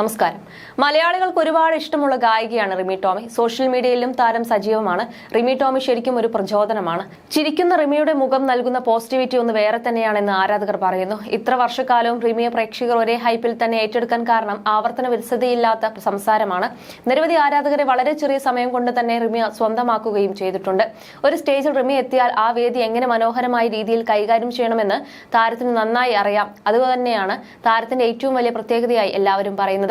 നമസ്കാരം. മലയാളികൾക്ക് ഒരുപാട് ഇഷ്ടമുള്ള ഗായികയാണ് റിമി ടോമി. സോഷ്യൽ മീഡിയയിലും താരം സജീവമാണ്. റിമി ടോമി ശരിക്കും ഒരു പ്രചോദനമാണ്. ചിരിക്കുന്ന റിമിയുടെ മുഖം നൽകുന്ന പോസിറ്റിവിറ്റി ഒന്ന് വേറെ തന്നെയാണെന്ന് ആരാധകർ പറയുന്നു. ഇത്ര വർഷക്കാലവും റിമിയെ പ്രേക്ഷകർ ഒരേ ഹൈപ്പിൽ തന്നെ ഏറ്റെടുക്കാൻ കാരണം ആവർത്തന വിരസതയില്ലാത്ത സംസാരമാണ്. നിരവധി ആരാധകരെ വളരെ ചെറിയ സമയം കൊണ്ട് തന്നെ റിമി സ്വന്തമാക്കുകയും ചെയ്തിട്ടുണ്ട്. ഒരു സ്റ്റേജിൽ റിമി എത്തിയാൽ ആ വേദി എങ്ങനെ മനോഹരമായ രീതിയിൽ കൈകാര്യം ചെയ്യണമെന്ന് താരത്തിന് നന്നായി അറിയാം. അതുതന്നെയാണ് താരത്തിന്റെ ഏറ്റവും വലിയ പ്രത്യേകതയായി എല്ലാവരും പറയുന്നത്.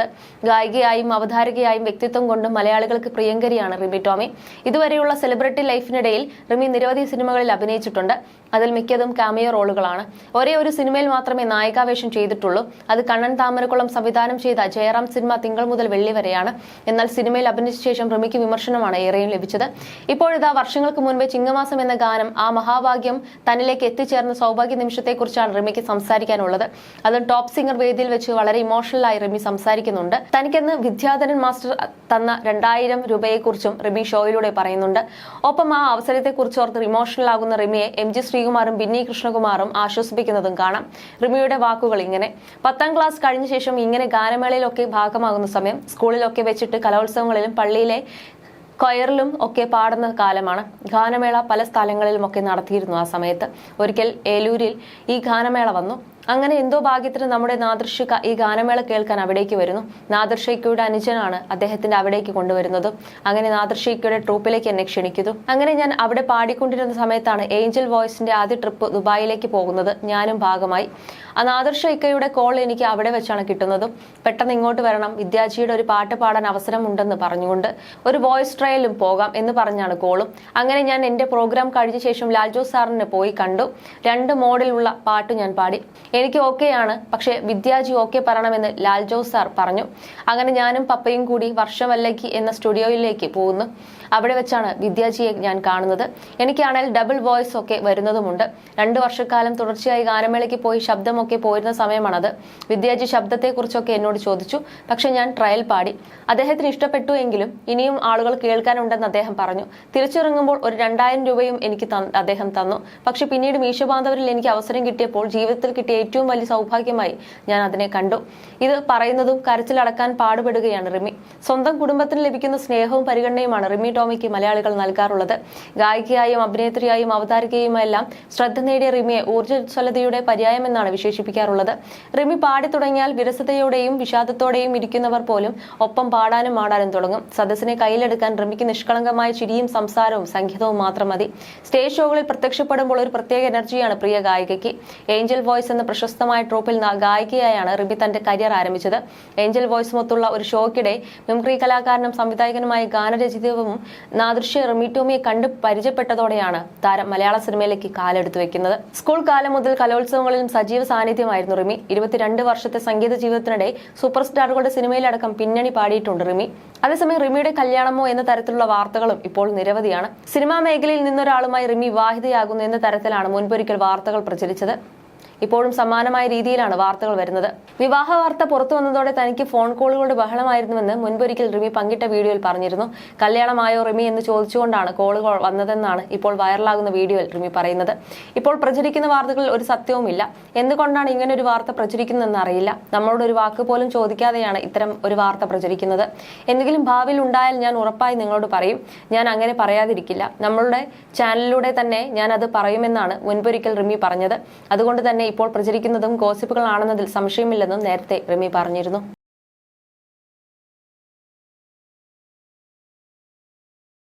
ഗായികയായും അവതാരകയായും വ്യക്തിത്വം കൊണ്ടും മലയാളികൾക്ക് പ്രിയങ്കരിയാണ് റിമി ടോമി. ഇതുവരെയുള്ള സെലിബ്രിറ്റി ലൈഫിനിടയിൽ റിമി നിരവധി സിനിമകളിൽ അഭിനയിച്ചിട്ടുണ്ട്. അതിൽ മിക്കതും കാമിയോ റോളുകളാണ്. ഒരേ ഒരു സിനിമയിൽ മാത്രമേ നായികാവേഷം ചെയ്തിട്ടുള്ളൂ. അത് കണ്ണൻ താമരക്കുളം സംവിധാനം ചെയ്ത ജയറാം സിനിമ തിങ്കൾ മുതൽ വെള്ളി വരെയാണ്. എന്നാൽ സിനിമയിൽ അഭിനയിച്ച ശേഷം റിമിക്ക് വിമർശനമാണ് ഏറെയും ലഭിച്ചത്. ഇപ്പോഴിതാ വർഷങ്ങൾക്ക് മുൻപേ ചിങ്ങമാസം എന്ന ഗാനം ആ മഹാഭാഗ്യം തന്നിലേക്ക് എത്തിച്ചേർന്ന സൗഭാഗ്യ നിമിഷത്തെക്കുറിച്ചാണ് റിമിക്ക് സംസാരിക്കാനുള്ളത്. അതും ടോപ്പ് സിംഗർ വേദിയിൽ വെച്ച് വളരെ ഇമോഷണലായി റിമി സംസാരിക്കുന്നുണ്ട് തനിക്കെന്ന് വിദ്യാധരൻ മാസ്റ്റർ തന്ന രണ്ടായിരം രൂപയെക്കുറിച്ചും റിമി ഷോയിലൂടെ പറയുന്നുണ്ട്. ഒപ്പം ആ അവസരത്തെക്കുറിച്ച് ഓർത്ത് ഇമോഷണൽ ആകുന്ന റിമിയെ എം ജി ശ്രീകുമാറും ബിന്നി കൃഷ്ണകുമാറും ആശ്വസിപ്പിക്കുന്നതും കാണാം. റിമിയുടെ വാക്കുകൾ ഇങ്ങനെ പത്താം ക്ലാസ് കഴിഞ്ഞ ശേഷം ഇങ്ങനെ ഗാനമേളയിലൊക്കെ ഭാഗമാകുന്ന സമയം സ്കൂളിലൊക്കെ വെച്ചിട്ട് കലോത്സവങ്ങളിലും പള്ളിയിലെ കൊയറിലും ഒക്കെ പാടുന്ന കാലമാണ്. ഗാനമേള പല സ്ഥലങ്ങളിലുമൊക്കെ നടത്തിയിരുന്നു ആ സമയത്ത്. ഒരിക്കൽ ഏലൂരിൽ ഈ ഗാനമേള വന്നു. അങ്ങനെ എന്തോ ഭാഗ്യത്തിന് നമ്മുടെ നാദർഷിക ഈ ഗാനമേള കേൾക്കാൻ അവിടേക്ക് വരുന്നു. നാദൃഷിക്കയുടെ അനുജനാണ് അദ്ദേഹത്തിന്റെ അവിടേക്ക് കൊണ്ടുവരുന്നത്. അങ്ങനെ നാദൃഷിക്കയുടെ ട്രൂപ്പിലേക്ക് എന്നെ ക്ഷണിക്കുന്നു. അങ്ങനെ ഞാൻ അവിടെ പാടിക്കൊണ്ടിരുന്ന സമയത്താണ് ഏഞ്ചൽ വോയിസിന്റെ ആദ്യ ട്രിപ്പ് ദുബായിലേക്ക് പോകുന്നത്. ഞാനും ഭാഗമായി. ആ നാദർഷയ്ക്കയുടെ കോൾ എനിക്ക് അവിടെ വെച്ചാണ് കിട്ടുന്നത്. പെട്ടെന്ന് ഇങ്ങോട്ട് വരണം. വിദ്യാജിയുടെ ഒരു പാട്ട് പാടാൻ അവസരം ഉണ്ടെന്ന് പറഞ്ഞുകൊണ്ട് ഒരു വോയിസ് ട്രയലും പോകാം എന്ന് പറഞ്ഞാണ് കോളും. അങ്ങനെ ഞാൻ എന്റെ പ്രോഗ്രാം കഴിഞ്ഞ ശേഷം ലാൽജോ സാറിനെ പോയി കണ്ടു. രണ്ട് മോഡിലുള്ള പാട്ട് ഞാൻ പാടി. എനിക്ക് ഓക്കെയാണ് പക്ഷേ വിദ്യാജി ഓക്കെ പറയണമെന്ന് ലാൽ ജോസ് സാർ പറഞ്ഞു. അങ്ങനെ ഞാനും പപ്പയും കൂടി വർഷവല്ലക്കി എന്ന സ്റ്റുഡിയോയിലേക്ക് പോകുന്നു. അവിടെ വെച്ചാണ് വിദ്യാജിയെ ഞാൻ കാണുന്നത്. എനിക്കാണെങ്കിൽ ഡബിൾ വോയിസ് ഒക്കെ വരുന്നതുമുണ്ട്. രണ്ടു വർഷക്കാലം തുടർച്ചയായി ഗാനമേളയ്ക്ക് പോയി ശബ്ദമൊക്കെ പോയിരുന്ന സമയമാണത്. വിദ്യാജി ശബ്ദത്തെക്കുറിച്ചൊക്കെ എന്നോട് ചോദിച്ചു. പക്ഷെ ഞാൻ ട്രയൽ പാടി. അദ്ദേഹത്തിന് ഇഷ്ടപ്പെട്ടു എങ്കിലും ഇനിയും ആളുകൾ കേൾക്കാനുണ്ടെന്ന് അദ്ദേഹം പറഞ്ഞു. തിരിച്ചിറങ്ങുമ്പോൾ ഒരു രണ്ടായിരം രൂപയും എനിക്ക് അദ്ദേഹം തന്നു. പക്ഷെ പിന്നീട് മീശബാന്ധവരിൽ എനിക്ക് അവസരം കിട്ടിയപ്പോൾ ജീവിതത്തിൽ കിട്ടിയ ഏറ്റവും വലിയ സൗഭാഗ്യമായി ഞാൻ അതിനെ കണ്ടു. ഇത് പറയുന്നതും കരച്ചിലടക്കാൻ പാടുപെടുകയാണ് റിമി. സ്വന്തം കുടുംബത്തിന് ലഭിക്കുന്ന സ്നേഹവും പരിഗണനയുമാണ് റിമി ടോമിക്ക് മലയാളികൾ നൽകാറുള്ളത്. ഗായികയായും അഭിനേത്രിയായും അവതാരികയുമെല്ലാം ശ്രദ്ധ നേടിയ റിമിയെ ഊർജസ്വലതയുടെ പര്യായമെന്നാണ് വിശേഷിപ്പിക്കാറുള്ളത്. റിമി പാടി തുടങ്ങിയാൽ വിരസതയോടെയും വിഷാദത്തോടെയും ഇരിക്കുന്നവർ പോലും ഒപ്പം പാടാനും ആടാനും തുടങ്ങും. സദസ്സിനെ കയ്യിലെടുക്കാൻ റിമിക്ക് നിഷ്കളങ്കമായ ചിരിയും സംസാരവും സംഗീതവും മാത്രം മതി. സ്റ്റേജ് ഷോകളിൽ പ്രത്യക്ഷപ്പെടുമ്പോൾ ഒരു പ്രത്യേക എനർജിയാണ് പ്രിയ ഗായികയ്ക്ക്. ഏഞ്ചൽ വോയിസ് എന്ന പ്രശസ്തമായ ട്രോപ്പിൽ ഗായികയായാണ് റിബി തന്റെ കരിയർ ആരംഭിച്ചത്. ഏഞ്ചൽ വോയിസ് മൊത്തുള്ള ഒരു ഷോയ്ക്കിടെ മിംക്രി കലാകാരനും സംവിധായകനുമായ ഗാനരചിതവും നാദൃശ്യ റിമിറ്റോമിയെ കണ്ട് പരിചയപ്പെട്ടതോടെയാണ് താരം മലയാള സിനിമയിലേക്ക് കാലെടുത്തു വെക്കുന്നത്. സ്കൂൾ കാലം മുതൽ കലോത്സവങ്ങളിലും സജീവ സാന്നിധ്യമായിരുന്നു റിമി. ഇരുപത്തിരണ്ട് വർഷത്തെ സംഗീത ജീവിതത്തിനിടെ സൂപ്പർ സ്റ്റാറുകളുടെ സിനിമയിലടക്കം പിന്നണി പാടിയിട്ടുണ്ട് റിമി. അതേസമയം റിമിയുടെ കല്യാണമോ എന്ന തരത്തിലുള്ള വാർത്തകളും ഇപ്പോൾ നിരവധിയാണ്. സിനിമാ മേഖലയിൽ നിന്നൊരാളുമായി റിമി വിവാഹിതയാകുന്നു എന്ന തരത്തിലാണ് മുൻപൊരിക്കൽ വാർത്തകൾ പ്രചരിച്ചത്. ഇപ്പോഴും സമാനമായ രീതിയിലാണ് വാർത്തകൾ വരുന്നത്. വിവാഹ വാർത്ത പുറത്തു വന്നതോടെ തനിക്ക് ഫോൺ കോളുകളുടെ ബഹളമായിരുന്നുവെന്ന് മുൻപൊരിക്കൽ റിമി പങ്കിട്ട വീഡിയോയിൽ പറഞ്ഞിരുന്നു. കല്യാണമായോ റിമി എന്ന് ചോദിച്ചുകൊണ്ടാണ് കോളുകൾ വന്നതെന്നാണ് ഇപ്പോൾ വൈറലാകുന്ന വീഡിയോയിൽ റിമി പറയുന്നത്. ഇപ്പോൾ പ്രചരിക്കുന്ന വാർത്തകളിൽ ഒരു സത്യവുമില്ല. എന്തുകൊണ്ടാണ് ഇങ്ങനെ ഒരു വാർത്ത പ്രചരിക്കുന്നതെന്ന് അറിയില്ല. നമ്മളോട് ഒരു വാക്ക് പോലും ചോദിക്കാതെയാണ് ഇത്തരം ഒരു വാർത്ത പ്രചരിക്കുന്നത്. എന്തെങ്കിലും ഭാവിയിൽ ഉണ്ടായാൽ ഞാൻ ഉറപ്പായി നിങ്ങളോട് പറയും. ഞാൻ അങ്ങനെ പറയാതിരിക്കില്ല. നമ്മളുടെ ചാനലിലൂടെ തന്നെ ഞാൻ അത് പറയുമെന്നാണ് മുൻപൊരിക്കൽ റിമി പറഞ്ഞത്. അതുകൊണ്ട് തന്നെ ഇപ്പോൾ പ്രചരിക്കുന്നതും ഗോസിപ്പുകളാണെന്നതിൽ സംശയമില്ലെന്നും നേരത്തെ റിമി പറഞ്ഞിരുന്നു